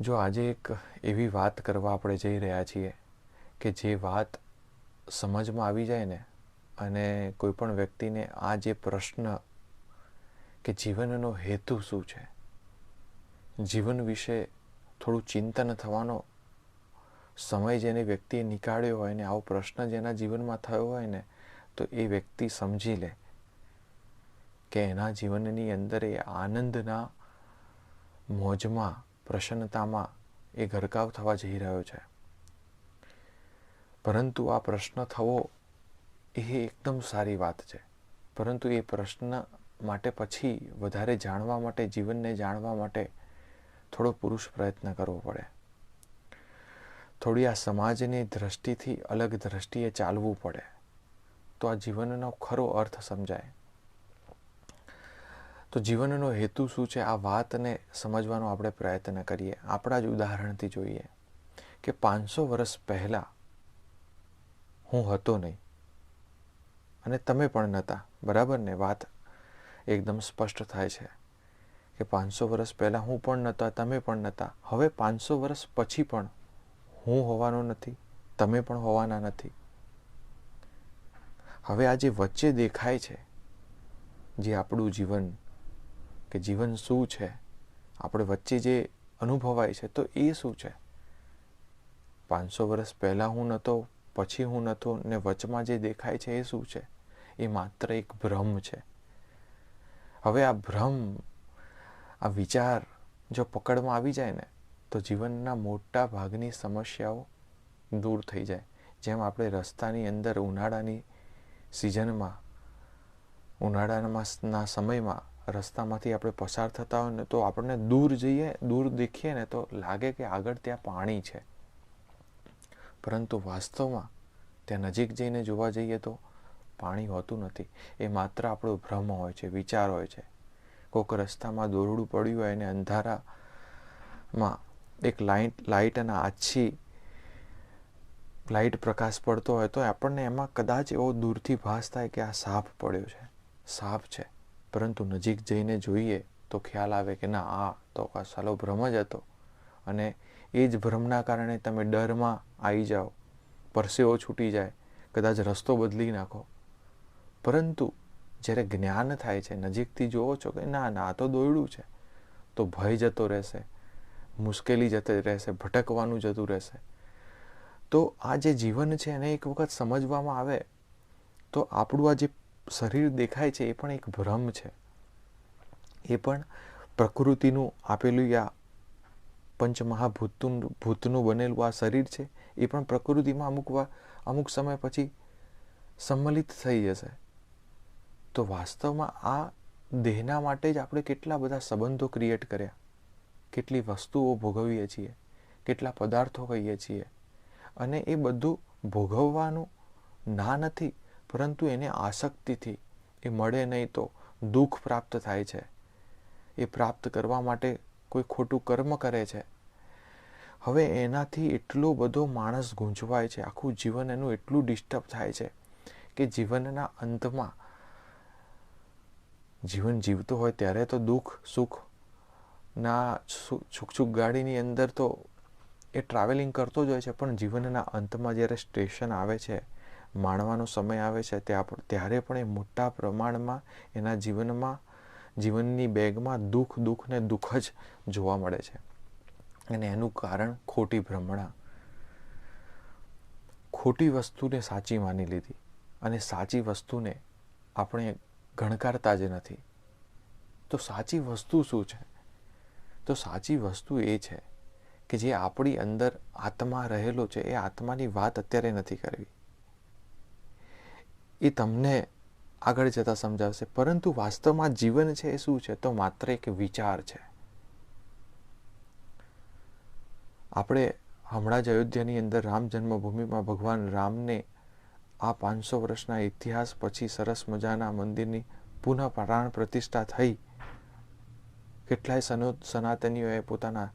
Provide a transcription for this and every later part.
જો આજે એક એવી વાત કરવા આપણે જઈ રહ્યા છીએ કે જે વાત સમજમાં આવી જાય ને, અને કોઈ પણ વ્યક્તિને આ જે પ્રશ્ન કે જીવનનો હેતુ શું છે, જીવન વિશે થોડું ચિંતન થવાનો સમય જેને વ્યક્તિએ નીકાળ્યો હોય ને, આવો પ્રશ્ન જેના જીવનમાં થયો હોય ને, તો એ વ્યક્તિ સમજી લે કે એના જીવનની અંદર એ આનંદના મોજમાં પ્રસન્નતામાં એ ગરકાવ થવા જઈ રહ્યો છે. પરંતુ આ પ્રશ્ન થવો એ એકદમ સારી વાત છે. પરંતુ એ પ્રશ્ન માટે પછી વધારે જાણવા માટે, જીવનને જાણવા માટે થોડો પુરુષ પ્રયત્ન કરવો પડે. થોડી આ સમાજની દ્રષ્ટિથી અલગ દ્રષ્ટિએ ચાલવું પડે. તો આ જીવનનો ખરો અર્થ સમજાય. તો જીવનનો હેતુ શું છે? આ વાતને સમજવાનો આપણે પ્રયત્ન કરીએ. આપણા જ ઉદાહરણથી જોઈએ કે પાંચસો વર્ષ પહેલાં હું હતો નહીં. અને તમે પણ નહોતા બરાબર ને? વાત એકદમ સ્પષ્ટ થાય છે કે પાંચસો વર્ષ પહેલાં હું પણ નહોતા તમે પણ નહોતા હવે પાંચસો વર્ષ પછી પણ હું હોવાનો નથી, તમે પણ હોવાના નથી. હવે આ જે વચ્ચે દેખાય છે, જે આપણું જીવન કે જીવન શું છે? આપણે વચ્ચે જે અનુભવાય છે, તો એ શું છે? પાંચસો વર્ષ પહેલાં હું નહોતો પછી હું નહોતો ને વચમાં જે દેખાય છે એ શું છે? એ માત્ર એક ભ્રમ છે. હવે આ ભ્રમ, આ વિચાર જો પકડમાં આવી જાય ને, તો જીવનના મોટા ભાગની સમસ્યાઓ દૂર થઈ જાય. જેમ આપણે રસ્તાની અંદર ઉનાળાની સિઝનમાં ઉનાળાના સમયમાં રસ્તામાંથી આપણે પસાર થતા હોય ને તો આપણને દૂર જઈએ, દૂર દેખીએ ને તો લાગે કે આગળ ત્યાં પાણી છે. પરંતુ વાસ્તવમાં ત્યાં નજીક જઈને જોવા જઈએ તો પાણી હોતું નથી. એ માત્ર આપણો ભ્રમ હોય છે, વિચાર હોય છે. કોઈક રસ્તામાં દોરડું પડ્યું હોય અને અંધારામાં એક લાઇટ લાઇટ અને આછી લાઇટ પ્રકાશ પડતો હોય તો આપણને એમાં કદાચ એવો દૂરથી ભાસ થાય કે આ સાપ પડ્યો છે. સાપ છે. પરંતુ નજીક જઈને જોઈએ તો ખ્યાલ આવે કે ના, આ તો આ સાલો ભ્રમ જ હતો. અને એ જ ભ્રમના કારણે તમે ડરમાં આવી જાઓ, પરસેવો છૂટી જાય, કદાચ રસ્તો બદલી નાખો. પરંતુ જ્યારે જ્ઞાન થાય છે, નજીકથી જોવો છો કે ના ના તો દોયડું છે, તો ભય જતો રહેશે, મુશ્કેલી જતી રહેશે, ભટકવાનું જતું રહેશે. તો આ જે જીવન છે એને એક વખત સમજવામાં આવે, તો આપણું આ જે શરીર દેખાય છે એ પણ એક ભ્રમ છે. એ પણ પ્રકૃતિનું આપેલું આ પંચમહાભૂતનું, ભૂતનું બનેલું આ શરીર છે, એ પણ પ્રકૃતિમાં અમુક અમુક સમય પછી સંમલિત થઈ જશે. તો વાસ્તવમાં આ દેહના માટે જ આપણે કેટલા બધા સંબંધો ક્રિએટ કર્યા. કેટલી વસ્તુઓ ભોગવીએ છીએ, કેટલા પદાર્થો કહીએ છીએ. અને એ બધું ભોગવવાનું ના નથી પરંતુ એને આસક્તિથી, એ મળે નહીં તો દુઃખ પ્રાપ્ત થાય છે. એ પ્રાપ્ત કરવા માટે કોઈ ખોટું કર્મ કરે છે. હવે એનાથી એટલો બધો માણસ ગૂંચવાય છે, આખું જીવન એનું એટલું ડિસ્ટર્બ થાય છે કે જીવનના અંતમાં જીવન જીવતો હોય ત્યારે તો દુઃખ, સુખ ના છુક ગાડીની અંદર તો એ ટ્રાવેલિંગ કરતો જ હોય છે, પણ જીવનના અંતમાં જ્યારે સ્ટેશન આવે છે માણવાનો સમય આવે છે ત્યારે પણ એ મોટા પ્રમાણમાં એના જીવનમાં, જીવનની બેગમાં દુઃખ દુઃખ ને દુઃખ જ જોવા મળે છે. અને એનું કારણ ખોટી ભ્રમણા. ખોટી વસ્તુને સાચી માની લીધી અને સાચી વસ્તુને આપણે ગણકારતા જ નથી. તો સાચી વસ્તુ શું છે? તો સાચી વસ્તુ એ છે કે જે આપણી અંદર આત્મા રહેલો છે, એ આત્માની વાત અત્યારે નથી કરવી. એ તમને આગળ જતાં સમજાવશે. પરંતુ વાસ્તવમાં જીવન છે એ શું છે? તો માત્ર એક વિચાર છે. આપણે હમણાં જ અયોધ્યાની અંદર રામ જન્મભૂમિમાં ભગવાન રામને આ પાંચસો વર્ષના ઇતિહાસ પછી સરસ મજાના મંદિરની પુનઃ પ્રાણ પ્રતિષ્ઠા થઈ. કેટલાય સનો, સનાતનીઓએ પોતાના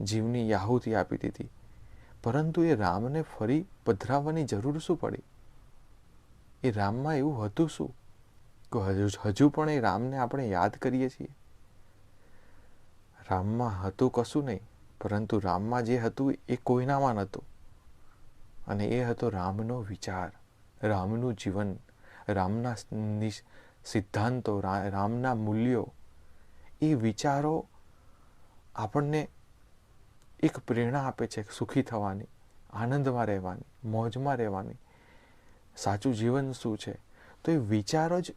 જીવની યાહુતી આપી દીધી. પરંતુ એ રામને ફરી પધરાવવાની જરૂર શું પડી? એ રામમાં એવું હતું શું? કે હજુ હજુ પણ એ રામને આપણે યાદ કરીએ છીએ? રામમાં હતું કશું નહીં, પરંતુ રામમાં જે હતું એ કોઈનામાં નહોતું. અને એ હતો રામનો વિચાર, રામનું જીવન, રામના સિદ્ધાંતો રામના મૂલ્યો. એ વિચારો આપણને એક પ્રેરણા આપે છે સુખી થવાની, આનંદમાં રહેવાની, મોજમાં રહેવાની. સાચું જીવન શું છે? તો એ વિચારો જ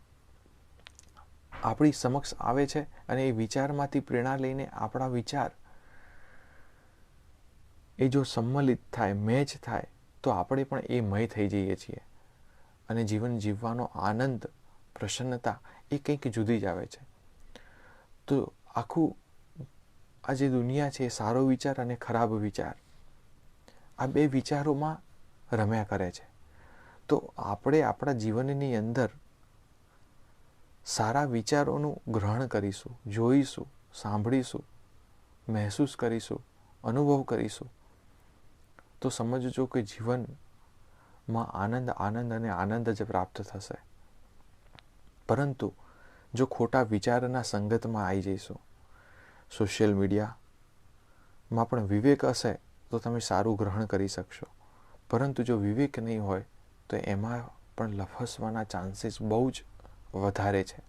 આપણી સમક્ષ આવે છે અને એ વિચારમાંથી પ્રેરણા લઈને આપણા વિચાર એ જો સંમલિત થાય, મેચ થાય, તો આપણે પણ એ મય થઈ જઈએ છીએ. અને જીવન જીવવાનો આનંદ, પ્રસન્નતા એ કંઈક જુદી જ આવે છે. તો આખું આ જે દુનિયા છે સારો વિચાર અને ખરાબ વિચાર આ બે વિચારોમાં રમ્યા કરે છે. તો આપણે આપણા જીવનની અંદર સારા વિચારોનું ગ્રહણ કરીશું, જોઈશું, સાંભળીશું, મહેસૂસ કરીશું, અનુભવ કરીશું. તો સમજજો કે જીવનમાં આનંદ આનંદ અને આનંદ જ પ્રાપ્ત થશે. પરંતુ જો ખોટા વિચારના સંગતમાં આવી જઈશું, સોશિયલ મીડિયામાં પણ વિવેક હશે તો તમે સારું ગ્રહણ કરી શકશો. પરંતુ જો વિવેક નહીં હોય તો એમાં પણ લફસવાના ચાન્સીસ બહુ જ વધારે છે.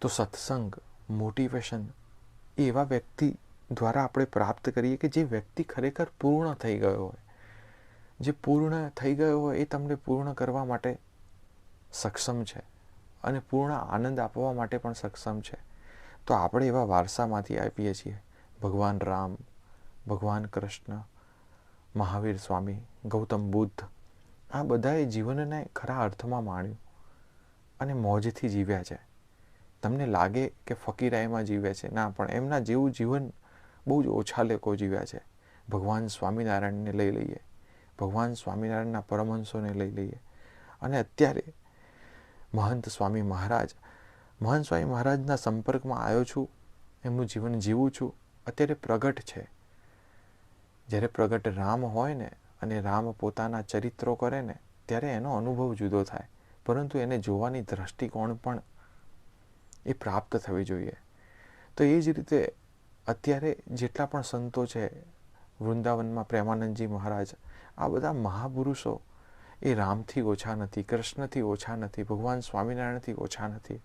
તો સત્સંગ મોટિવેશન એવા વ્યક્તિ દ્વારા આપણે પ્રાપ્ત કરીએ કે જે વ્યક્તિ ખરેખર પૂર્ણ થઈ ગયો હોય. જે પૂર્ણ થઈ ગયો હોય એ તમને પૂર્ણ કરવા માટે સક્ષમ છે અને પૂર્ણ આનંદ આપવા માટે પણ સક્ષમ છે. તો આપણે એવા વારસામાંથી આપીએ છીએ. ભગવાન રામ, ભગવાન કૃષ્ણ, મહાવીર સ્વામી, ગૌતમ બુદ્ધ આ બધાએ જીવનને ખરા અર્થમાં માણ્યું અને મોજથી જીવ્યા છે. તમને લાગે કે ફકીરાઈમાં જીવે છે? ના, પણ એમના જેવું જીવન બહુ જ ઓછા લોકો જીવ્યા છે. ભગવાન સ્વામિનારાયણને લઈ લઈએ. ભગવાન સ્વામિનારાયણના પરમહંસોને લઈ લઈએ. અને અત્યારે મહંત સ્વામી મહારાજ, મહંત સ્વામી મહારાજના સંપર્કમાં આવ્યો છું, એમનું જીવન જીવું છું. અત્યારે પ્રગટ છે. જ્યારે પ્રગટ રામ હોય ને અને રામ પોતાના ચરિત્રો કરે ને, ત્યારે એનો અનુભવ જુદો થાય. પરંતુ એને જોવાની દ્રષ્ટિકોણ પણ એ પ્રાપ્ત થવી જોઈએ. તો એ જ રીતે અત્યારે જેટલા પણ સંતો છે, વૃંદાવનમાં પ્રેમાનંદજી મહારાજ, આ બધા મહાપુરુષો એ રામથી ઓછા નથી, કૃષ્ણથી ઓછા નથી, ભગવાન સ્વામિનારાયણથી ઓછા નથી.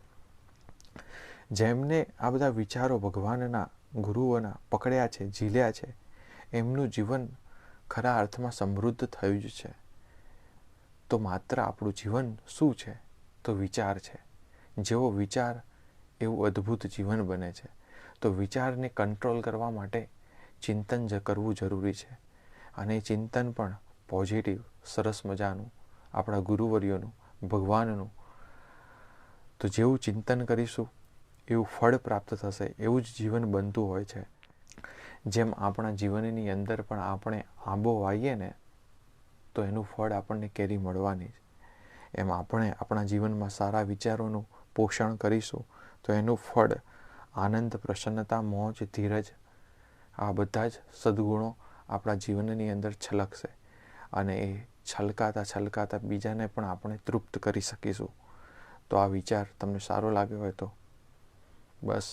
જેમને આ બધા વિચારો ભગવાનના ગુરુઓના પકડ્યા છે, ઝીલ્યા છે, એમનું જીવન ખરા અર્થમાં સમૃદ્ધ થયું જ છે. તો માત્ર આપણું જીવન શું છે? તો વિચાર છે. જેવો વિચાર એવું અદ્ભુત જીવન બને છે. તો વિચારને કંટ્રોલ કરવા માટે ચિંતન જ કરવું જરૂરી છે. અને ચિંતન પણ પોઝિટિવ સરસ મજાનું, આપણા ગુરુવર્યોનું, ભગવાનનું. તો જેવું ચિંતન કરીશું, એવું ફળ પ્રાપ્ત થશે, એવું જ જીવન બનતું હોય છે. જેમ આપણા જીવનની અંદર પણ આપણે આંબો વાવીએ ને, તો એનું ફળ આપણને કેરી મળવાની છે એમ આપણે આપણા જીવનમાં સારા વિચારોનું પોષણ કરીશું, તો એનું ફળ, આનંદ, પ્રસન્નતા, મોજ, ધીરજ, આ બધા જ સદગુણો આપણા જીવનની અંદર છલકશે અને એ છલકાતા છલકાતા બીજાને પણ આપણે તૃપ્ત કરી શકીશું. તો આ વિચાર તમને સારો લાગ્યો હોય તો બસ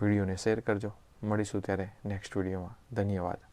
વિડીયોને શેર કરજો. મળીશું ત્યારે નેક્સ્ટ વિડીયોમાં ધન્યવાદ.